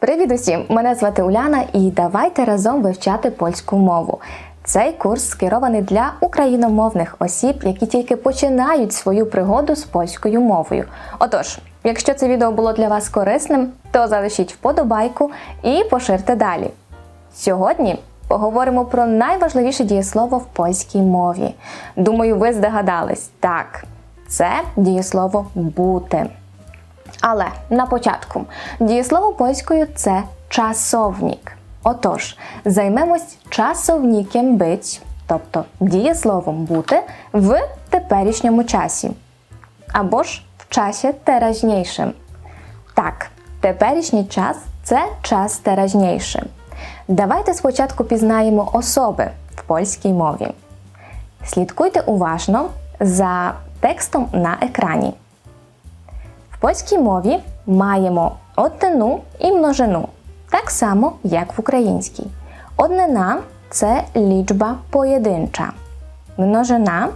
Привіт усім! Мене звати Уляна і давайте разом вивчати польську мову. Цей курс скерований для україномовних осіб, які тільки починають свою пригоду з польською мовою. Отож, якщо це відео було для вас корисним, то залишіть вподобайку і поширте далі. Сьогодні поговоримо про найважливіше дієслово в польській мові. Думаю, ви здогадались. Так, це дієслово бути. Але на початку дієслово польською це часовник. Отож, займемось часовником бить, тобто дієсловом бути в теперішньому часі. Або ж в часі теражнішим. Так, теперішній час це час теражніший. Давайте спочатку пізнаємо особи в польській мові. Слідкуйте уважно за текстом на екрані. В польській мові маємо однину і множину, так само, як в українській. Однина це лічба поєдинча, множина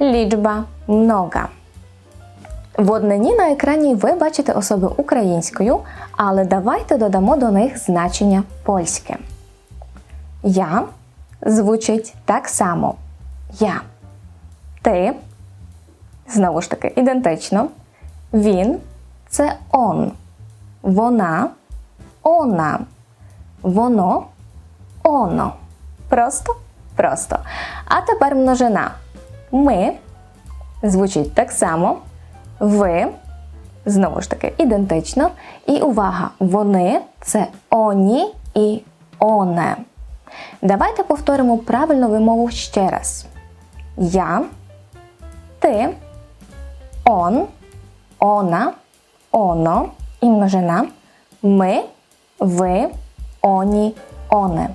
лічба многа. В однині на екрані ви бачите особи українською, але давайте додамо до них значення польське. Я звучить так само. Я. Ти. Знову ж таки, ідентично. Він це он. Вона она. Воно оно. Просто просто. А тепер множина. Ми звучить так само. Ви. Знову ж таки, ідентично. І увага! Вони це оні і оне. Давайте повторимо правильну вимову ще раз. Я, ти, он, она, оно і множина. Ми, ви, оні, оне.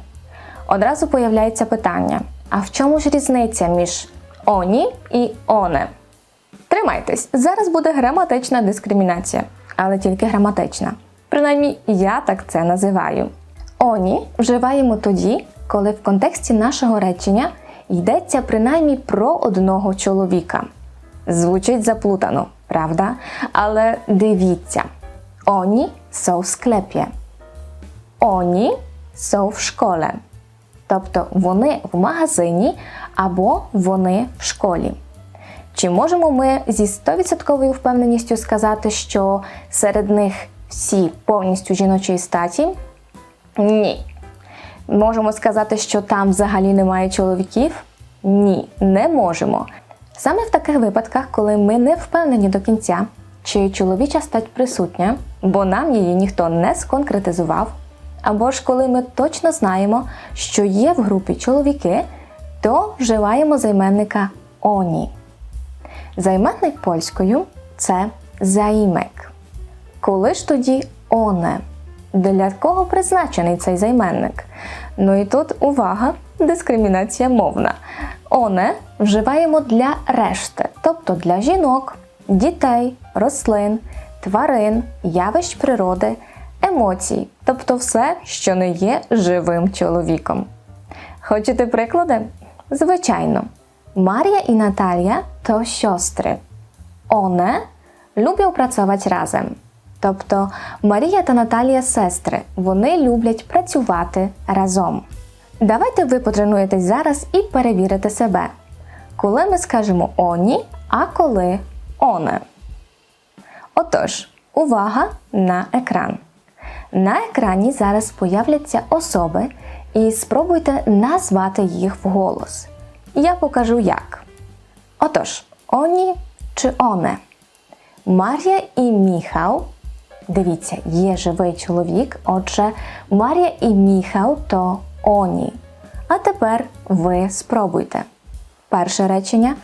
Одразу появляється питання: а в чому ж різниця між оні і оне? Тримайтесь, зараз буде граматична дискримінація, але тільки граматична. Принаймні, я так це називаю. Оні вживаємо тоді, коли в контексті нашого речення йдеться принаймні про одного чоловіка. Звучить заплутано, правда? Але дивіться: Оні są w sklepie. Oni są в школі. Тобто вони в магазині або вони в школі. Чи можемо ми зі 100% впевненістю сказати, що серед них всі повністю жіночої статі? Ні. Можемо сказати, що там взагалі немає чоловіків? Ні, не можемо. Саме в таких випадках, коли ми не впевнені до кінця, чи чоловіча стать присутня, бо нам її ніхто не сконкретизував, або ж коли ми точно знаємо, що є в групі чоловіки, то вживаємо займенника оні. Займенник польською це займек. Коли ж тоді оне? Для кого призначений цей займенник? Ну і тут увага, дискримінація мовна. Оне вживаємо для решти, тобто для жінок, дітей, рослин, тварин, явищ природи, емоцій, тобто все, що не є живим чоловіком. Хочете приклади? Звичайно. Марія і Наталія to siostry. One lubią pracować разом. Тобто Марія та Наталія сестри. Вони люблять працювати разом. Давайте ви потренуєтесь зараз і перевірите себе. Коли ми скажемо оні, а коли оне. Отож, увага на екран. На екрані зараз появляться особи, і спробуйте назвати їх вголос. Я покажу як. Отож, оні чи оне. Марія і Міхал. Дивіться, є живий чоловік. Отже, Марія і Міхал то оні. А тепер ви спробуйте. Перше речення.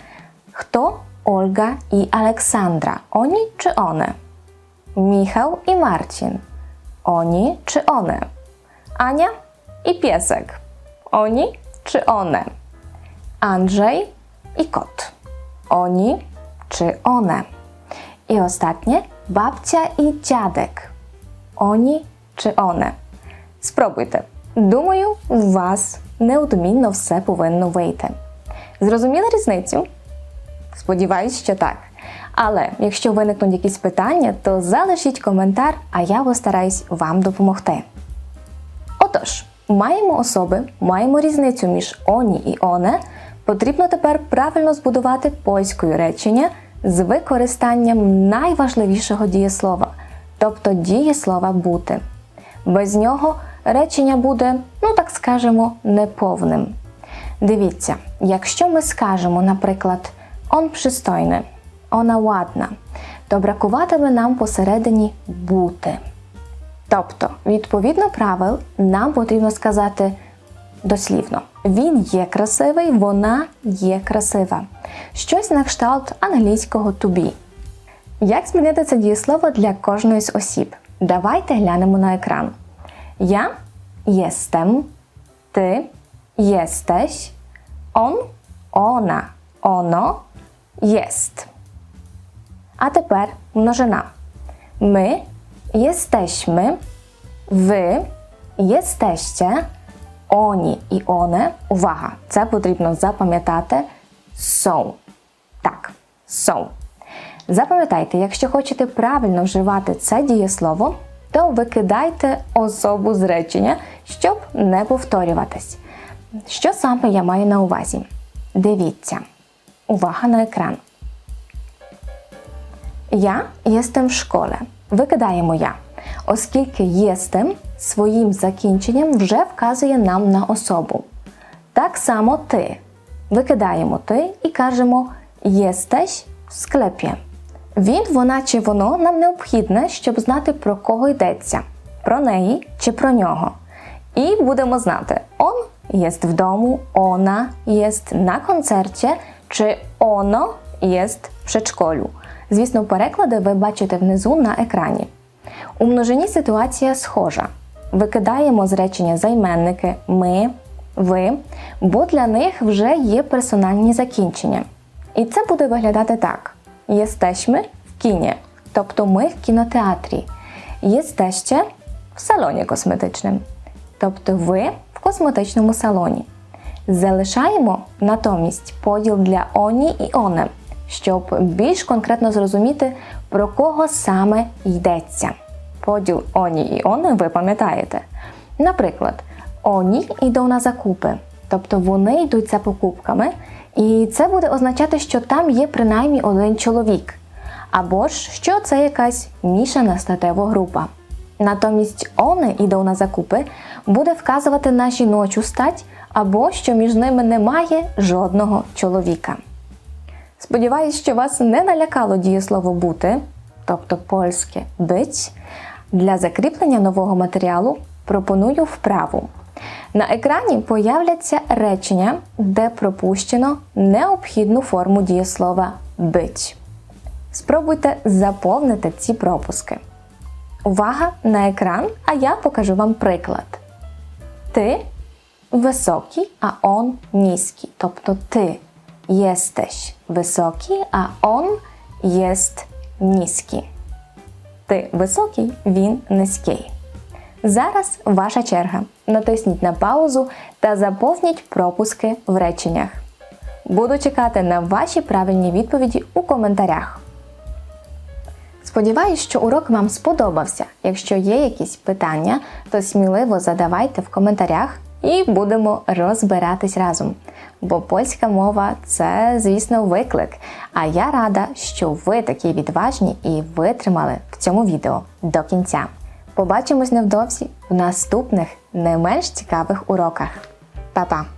Хто Ольга і Олександра? Оні чи оне? Міхал і Мартін. Оні чи оне? Аня і piesek. Oni czy one? Andrzej i kot. Oni czy one? I ostatnie babcia i dziadek. Oni чи one? Спробуйте. Думаю, у вас неодмінно все повинно вийти. Зрозуміли різницю? Сподіваюсь, що так. Але якщо виникнуть якісь питання, то залишіть коментар, а я постараюсь вам допомогти. Отож, маємо особи, маємо різницю між оні і оне. Потрібно тепер правильно збудувати польською речення з використанням найважливішого дієслова, тобто дієслова бути. Без нього речення буде, ну так скажемо, неповним. Дивіться, якщо ми скажемо, наприклад, он пристойний, вона ładna, то бракуватиме нам посередині бути. Тобто, відповідно правил, нам потрібно сказати дослівно: він є красивий, вона є красива. Щось на кшталт англійського to be. Як змінити це дієслово для кожної з осіб? Давайте глянемо на екран. Я jestem, ty jesteś, on, ona, ono jest. A тепер множина. Ми jesteśmy, wy jesteście, oni і one. Увага! Це потрібно запам'ятати. Są. Так, są. Запам'ятайте, якщо хочете правильно вживати це дієслово, то викидайте особу з речення, щоб не повторюватись. Що саме я маю на увазі? Дивіться. Увага на екран. Я jestem w szkole. Викидаємо я, оскільки jestem своїм закінченням вже вказує нам на особу. Так само ти. Викидаємо ти і кажемо jesteś в склепі. Він, вона чи воно нам необхідне, щоб знати про кого йдеться, про неї чи про нього. І будемо знати, он jest w domu, ona jest na koncercie, чи ono jest в przedszkolu. Звісно, переклади ви бачите внизу на екрані. У множині ситуація схожа. Викидаємо з речення займенники ми, ви, бо для них вже є персональні закінчення. І це буде виглядати так: Jesteśmy в кіні, тобто ми в кінотеатрі. Jesteście в салоні косметичним, тобто ви в косметичному салоні. Залишаємо натомість поділ для оні і оне, щоб більш конкретно зрозуміти, про кого саме йдеться. Поділ оні і оне ви пам'ятаєте. Наприклад, оні йдуть на закупи, тобто вони йдуть за покупками, і це буде означати, що там є принаймні один чоловік, або ж що це якась мішана статева група. Натомість они йдуть на закупи буде вказувати на жіночу стать або що між ними немає жодного чоловіка. Сподіваюсь, що вас не налякало дієслово бути, тобто польське бить. Для закріплення нового матеріалу пропоную вправу. На екрані появляться речення, де пропущено необхідну форму дієслова бить. Спробуйте заповнити ці пропуски. Увага на екран, а я покажу вам приклад. Ти високий, а он низький. Тобто ти jesteś високий, а он jest низький. Ти високий, він низький. Зараз ваша черга. Натисніть на паузу та заповніть пропуски в реченнях. Буду чекати на ваші правильні відповіді у коментарях. Сподіваюсь, що урок вам сподобався. Якщо є якісь питання, то сміливо задавайте в коментарях і будемо розбиратись разом. Бо польська мова це, звісно, виклик. А я рада, що ви такі відважні і витримали в цьому відео до кінця. Побачимось невдовзі в наступних не менш цікавих уроках. Па-па!